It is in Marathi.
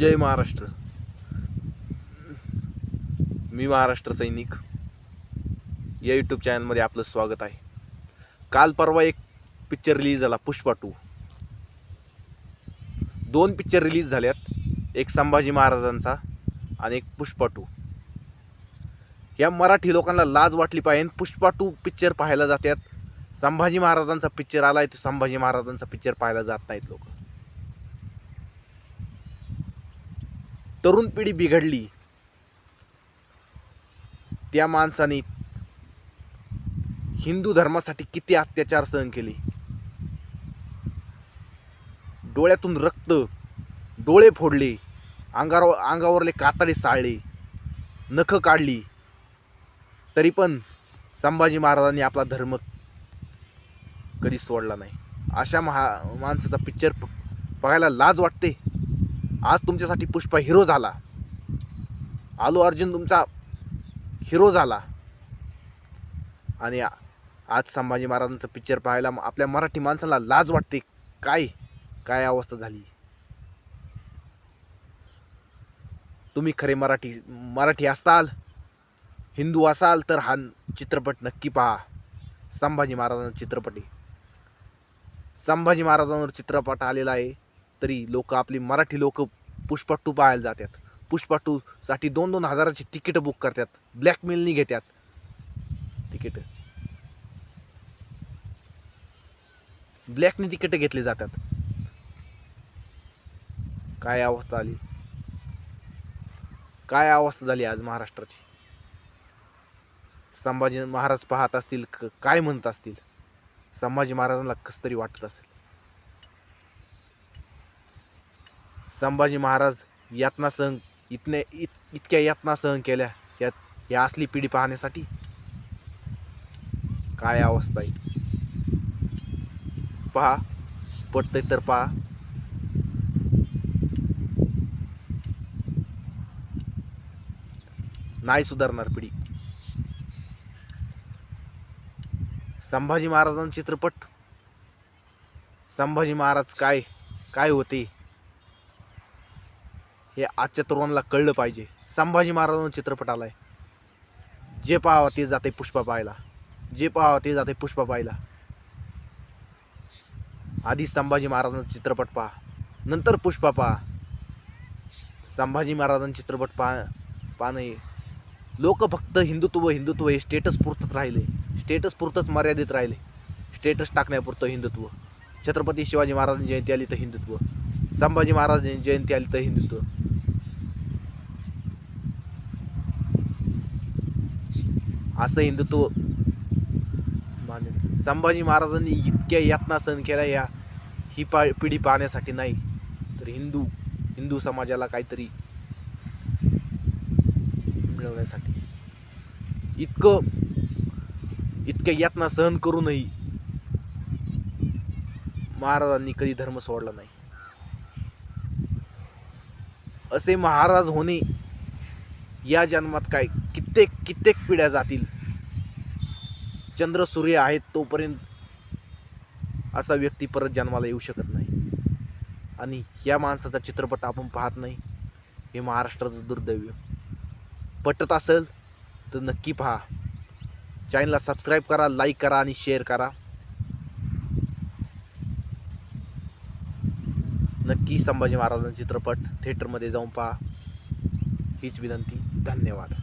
जय महाराष्ट्र. मी महाराष्ट्र सैनिक. या यूट्यूब चॅनलमध्ये आपलं स्वागत आहे. काल परवा एक पिक्चर रिलीज झाला पुष्पा टू दोन पिक्चर रिलीज झाल्यात. एक संभाजी महाराजांचा आणि एक पुष्पा टू या मराठी लोकांना लाज वाटली पाहिजे. पुष्पा टू पिक्चर पाहायला जातात. संभाजी महाराजांचा पिक्चर आला आहे तो संभाजी महाराजांचा पिक्चर पाहायला जात नाहीत लोक. तरुण पिढी बिघडली. त्या माणसाने हिंदू धर्मासाठी किती अत्याचार सहन केले? डोळ्यातून रक्त डोळे फोडले अंगावर अंगावरले कातडे साळले नख काढली. तरी पण संभाजी महाराजांनी आपला धर्म कधी सोडला नाही. अशा महा माणसाचा पिक्चर बघायला लाज वाटते. आज तुमच्यासाठी पुष्पा हिरो झाला. आलू अर्जुन तुमचा हिरो झाला. आणि आज संभाजी महाराजांचा पिक्चर पाहायला आपल्या मराठी माणसाला लाज वाटते. काय काय अवस्था झाली? तुम्ही खरे मराठी मराठी असताल हिंदू असाल तर हा चित्रपट नक्की पहा. संभाजी महाराजांचा चित्रपट आहे. संभाजी महाराजांवर चित्रपट आलेला आहे तरी लोक आपली मराठी लोक पुष्पा टू पाहायला जातात पुष्पा टूसाठी दोन दोन हजाराची तिकीटं बुक करतात ब्लॅकमेलनी घेतात तिकीट. ब्लॅकनी तिकीटं घेतली जातात. काय अवस्था आली? काय अवस्था झाली आज महाराष्ट्राची? संभाजी महाराज पाहत असतील क- काय म्हणत असतील? संभाजी महाराजांना कस तरी वाटत असेल? संभाजी महाराज यातना सहन इतने इत, इतक्या यातना सहन केल्या यात या असली पिढी पाहण्यासाठी? काय अवस्था आहे? पहा पटतंय तर पहा. नाही सुधारणार पिढी. संभाजी महाराजांचा चित्रपट. संभाजी महाराज काय काय होते? हे आजच्या तरुणाला कळलं पाहिजे. संभाजी महाराजांचा चित्रपट आलाय. जे पाहावं ते जाते पुष्पा पाहायला. जे पाहावं ते जाते पुष्पा पाहायला. आधी संभाजी महाराजांचा चित्रपट पहा. नंतर पुष्पा पहा. संभाजी महाराजांचा चित्रपट पहा पाहणे लोक फक्त हिंदुत्व हिंदुत्व हे स्टेटस पुरतच राहिले. स्टेटस पुरतंच मर्यादित राहिले. स्टेटस टाकण्यापुरतं हिंदुत्व. छत्रपती शिवाजी महाराजांची जयंती आली तर हिंदुत्व. संभाजी महाराजांची जयंती आली तर हिंदुत्व. असं हिंदुत्व मान्य संभाजी महाराजांनी इतक्या यातना सहन केल्या या ही पा पिढी पाहण्यासाठी नाही. तर हिंदू हिंदू समाजाला काहीतरी मिळवण्यासाठी. इतकं इतक्या यातना सहन करूनही महाराजांनी कधी धर्म सोडला नाही. असे महाराज होणे या जन्मात काय? कित्येक कित्येक पिढ्या जातील? चंद्र सूर्य आहेत तोपर्यंत असा व्यक्ती परत जन्माला येऊ शकत नाही. आणि या माणसाचा चित्रपट आपण पाहत नाही. हे महाराष्ट्राचं दुर्दैव. पटत असेल तर नक्की पहा. चॅनलला सबस्क्राईब करा लाईक करा आणि शेअर करा. नक्की संभाजी महाराजांचा चित्रपट थिएटरमध्ये जाऊन पहा. हीच विनंती. धन्यवाद.